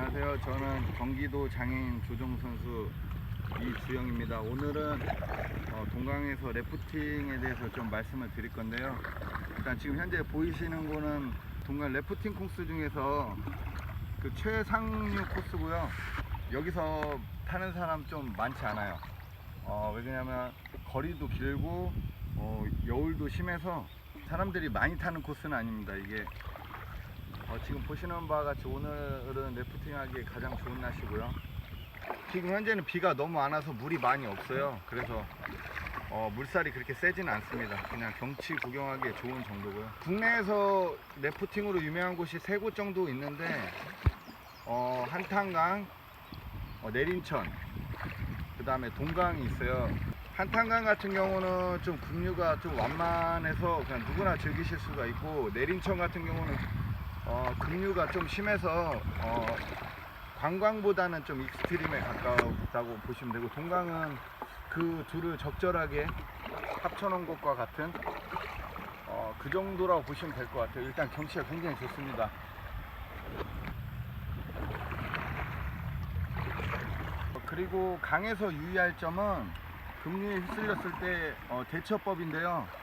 안녕하세요. 저는 경기도 장애인 조정 선수 이주영입니다. 오늘은 어, 동강에서 래프팅에 대해서 좀 말씀을 드릴 건데요. 일단 지금 현재 보이시는 거는 동강 래프팅 코스 중에서 그 최상류 코스고요. 여기서 타는 사람 좀 많지 않아요. 어, 왜냐면 거리도 길고 어, 여울도 심해서 사람들이 많이 타는 코스는 아닙니다. 이게 어, 지금 보시는 바와 같이 오늘은 래프팅하기에 가장 좋은 날씨고요. 지금 현재는 비가 너무 안 와서 물이 많이 없어요. 그래서 어, 물살이 그렇게 세지는 않습니다. 그냥 경치 구경하기에 좋은 정도고요. 국내에서 래프팅으로 유명한 곳이 세 곳 정도 있는데 어, 한탄강, 어, 내린천, 그 다음에 동강이 있어요. 한탄강 같은 경우는 좀 급류가 좀 완만해서 그냥 누구나 즐기실 수가 있고 내린천 같은 경우는 어, 급류가 좀 심해서 어, 관광보다는 좀 익스트림에 가까웠다고 보시면 되고 동강은 그 둘을 적절하게 합쳐놓은 것과 같은 어, 그 정도라고 보시면 될 것 같아요. 일단 경치가 굉장히 좋습니다. 어, 그리고 강에서 유의할 점은 급류에 휩쓸렸을 때 어, 대처법인데요.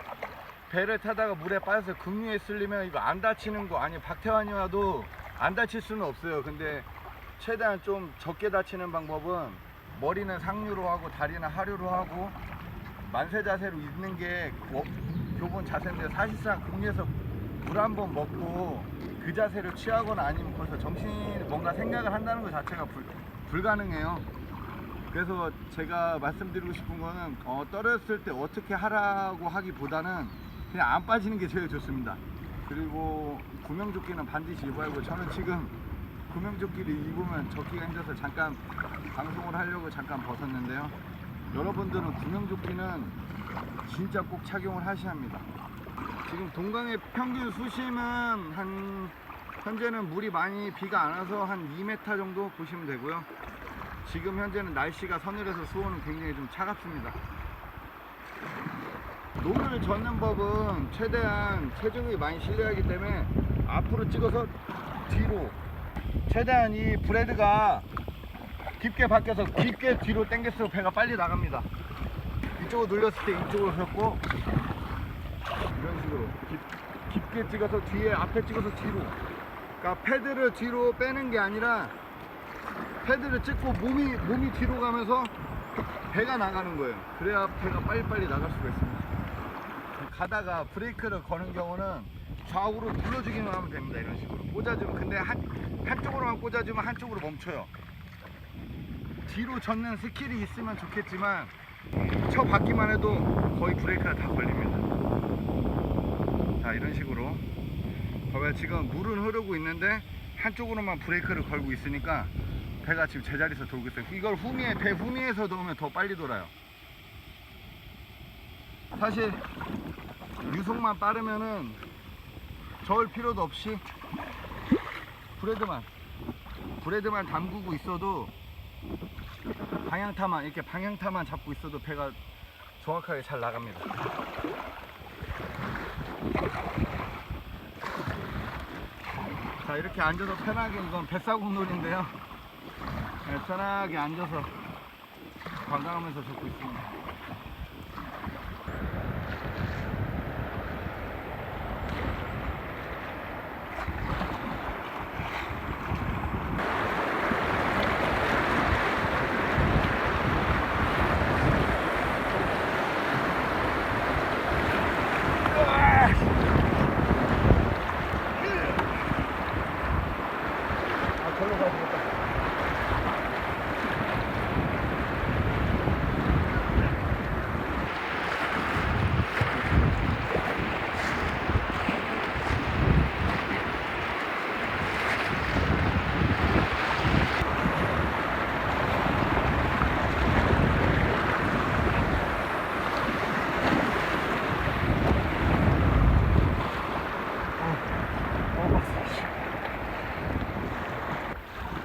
배를 타다가 물에 빠져서 급류에 쓸리면 이거 안 다치는 거 아니 박태환이 와도 안 다칠 수는 없어요. 근데 최대한 좀 적게 다치는 방법은 머리는 상류로 하고 다리는 하류로 하고 만세 자세로 있는 게 워- 교본 자세인데 사실상 급류에서 물 한 번 먹고 그 자세를 취하거나 아니면 거기서 정신이 뭔가 생각을 한다는 것 자체가 불, 불가능해요. 그래서 제가 말씀드리고 싶은 거는 어, 떨어졌을 때 어떻게 하라고 하기보다는 그냥 안 빠지는 게 제일 좋습니다. 그리고 구명조끼는 반드시 입어야 하고 저는 지금 구명조끼를 입으면 젖기가 힘들어서 잠깐 방송을 하려고 잠깐 벗었는데요. 여러분들은 구명조끼는 진짜 꼭 착용을 하셔야 합니다. 지금 동강의 평균 수심은 한 현재는 물이 많이 비가 안 와서 한 2m 정도 보시면 되고요. 지금 현재는 날씨가 서늘해서 수온은 굉장히 좀 차갑습니다. 노를 젓는 법은 최대한 체중이 많이 실려야 하기 때문에 앞으로 찍어서 뒤로 최대한 이 브레드가 깊게 바뀌어서 깊게 뒤로 당겼을 때 배가 빨리 나갑니다. 이쪽으로 눌렸을 때 이쪽으로 섰고 이런 식으로 깊, 깊게 찍어서 뒤에 앞에 찍어서 뒤로 그러니까 패드를 뒤로 빼는 게 아니라 패드를 찍고 몸이 몸이 뒤로 가면서 배가 나가는 거예요. 그래야 배가 빨리빨리 나갈 수가 있습니다. 가다가 브레이크를 거는 경우는 좌우로 눌러주기만 하면 됩니다. 이런 식으로 꽂아주면 근데 한 한쪽으로만 꽂아주면 한쪽으로 멈춰요. 뒤로 젓는 스킬이 있으면 좋겠지만 쳐 받기만 해도 거의 브레이크가 다 걸립니다. 자 이런 식으로 봐봐요 지금 물은 흐르고 있는데 한쪽으로만 브레이크를 걸고 있으니까 배가 지금 제자리에서 돌고 있어요. 이걸 후미에 배 후미에서 넣으면 더 빨리 돌아요. 사실 유속만 빠르면은 저을 필요도 없이 브레드만 브레드만 담그고 있어도 방향타만 이렇게 방향타만 잡고 있어도 배가 정확하게 잘 나갑니다. 자 이렇게 앉아서 편하게 이건 뱃사공 놀인데요. 네, 편하게 앉아서 관광하면서 적고 있습니다. 아, 절로 가야겠다.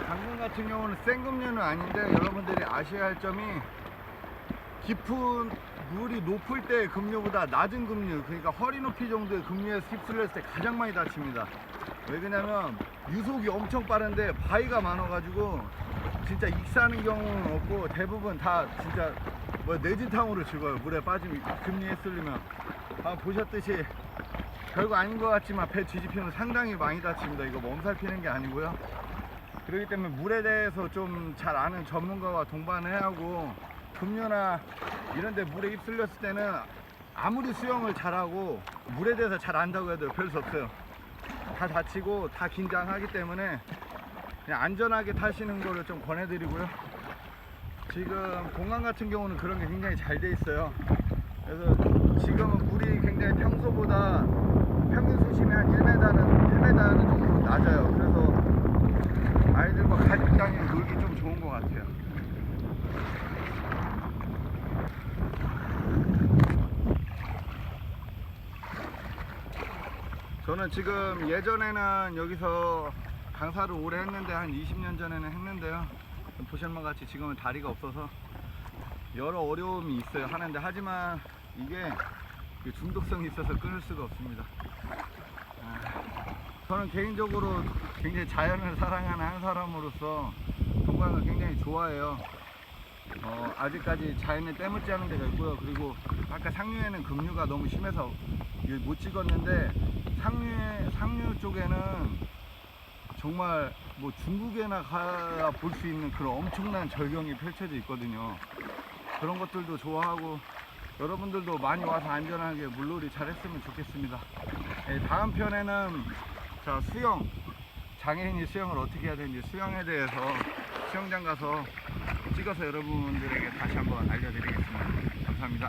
당근 같은 경우는 생금류는 아닌데 여러분들이 아셔야 할 점이 깊은 물이 높을 때 급류보다 낮은 급류 그러니까 허리 높이 정도의 급류에서 휩쓸렸을 때 가장 많이 다칩니다. 왜 그러냐면 유속이 엄청 빠른데 바위가 많아가지고 진짜 익사하는 경우는 없고 대부분 다 진짜 뭐 내진탕으로 죽어요 물에 빠지면 금리에 쓸리면. 아 보셨듯이 별거 아닌 것 같지만 배 뒤집히면 상당히 많이 다칩니다. 이거 몸살 피는 게 아니고요 그렇기 때문에 물에 대해서 좀 잘 아는 전문가와 동반을 해야 하고 급류나 이런 데 물에 휩쓸렸을 때는 아무리 수영을 잘하고 물에 대해서 잘 안다고 해도 별 수 없어요 다 다치고 다 긴장하기 때문에 그냥 안전하게 타시는 거를 좀 권해드리고요. 지금 공항 같은 경우는 그런 게 굉장히 잘 돼 있어요. 그래서 지금은 물이 굉장히 평소보다 평균 수심이 한 1m는 1m는 정도 낮아요. 그래서 아이들과 가족당에 놀기 좀 좋은 것 같아요. 저는 지금 예전에는 여기서 강사를 오래 했는데 한 20년 전에는 했는데요. 것 같이 지금은 다리가 없어서 여러 어려움이 있어요. 하는데 하지만 이게 그 중독성이 있어서 끊을 수가 없습니다. 아, 저는 개인적으로 굉장히 자연을 사랑하는 한 사람으로서 동강을 굉장히 좋아해요. 어, 아직까지 자연에 때묻지 않은 데가 있고요. 그리고 아까 상류에는 급류가 너무 심해서 못 찍었는데 상류 상류 쪽에는 정말 뭐 중국에나 가야 볼 수 있는 그런 엄청난 절경이 펼쳐져 있거든요. 그런 것들도 좋아하고 여러분들도 많이 와서 안전하게 물놀이 잘 했으면 좋겠습니다. 예, 다음 편에는 자 수영 장애인이 수영을 어떻게 해야 되는지 수영에 대해서 수영장 가서 찍어서 여러분들에게 다시 한번 알려드리겠습니다. 감사합니다.